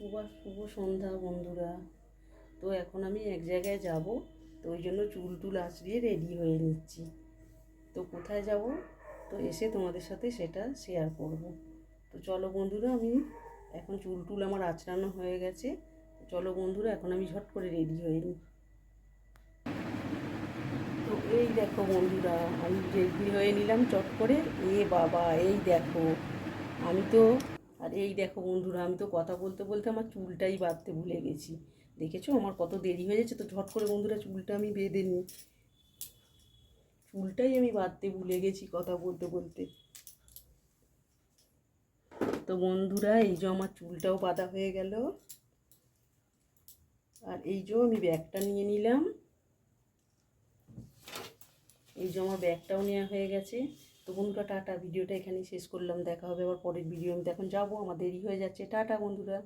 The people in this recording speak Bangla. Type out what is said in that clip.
শুভ শুভ সন্ধ্যা বন্ধুরা। তো এখন আমি এক জায়গায় যাব, তো ওই জন্য চুল টুল আঁচড়িয়ে রেডি হয়ে নিচ্ছি। তো কোথায় যাব? তো এসে তোমাদের সাথে সেটা শেয়ার করব। তো চলো বন্ধুরা, আমি এখন চুল টুল আমার আঁচড়ানো হয়ে গেছে। চলো বন্ধুরা, এখন আমি ঝট করে রেডি হয়ে নিই। তো এই দেখো বন্ধুরা, আমি রেডি হয়ে নিলাম চট করে। এ বাবা, এই দেখো। আমি তো আর এই দেখো বন্ধুরা, আমি তো কথা বলতে বলতে আমার চুলটাই বাঁধতে ভুলে গেছি। দেখেছ? আমার কত দেরি হয়ে যাচ্ছে তো ঝট করে বন্ধুরা চুলটা আমি বেঁধে নিই। চুলটাই আমি বাঁধতে ভুলে গেছি কথা বলতে বলতে। তো বন্ধুরা, এই যে আমার চুলটাও বাঁধা হয়ে গেল। আর এই যে আমি ব্যাগটা নিয়ে নিলাম। এই যে আমার ব্যাগটাও নেওয়া হয়ে গেছে। তো বন্ধুরা টাটা, ভিডিওটা এখানে শেষ করলাম, দেখা হবে আবার পরের ভিডিও আমি এখন যাব, আমার দেরি হয়ে যাচ্ছে। টাটা বন্ধুরা।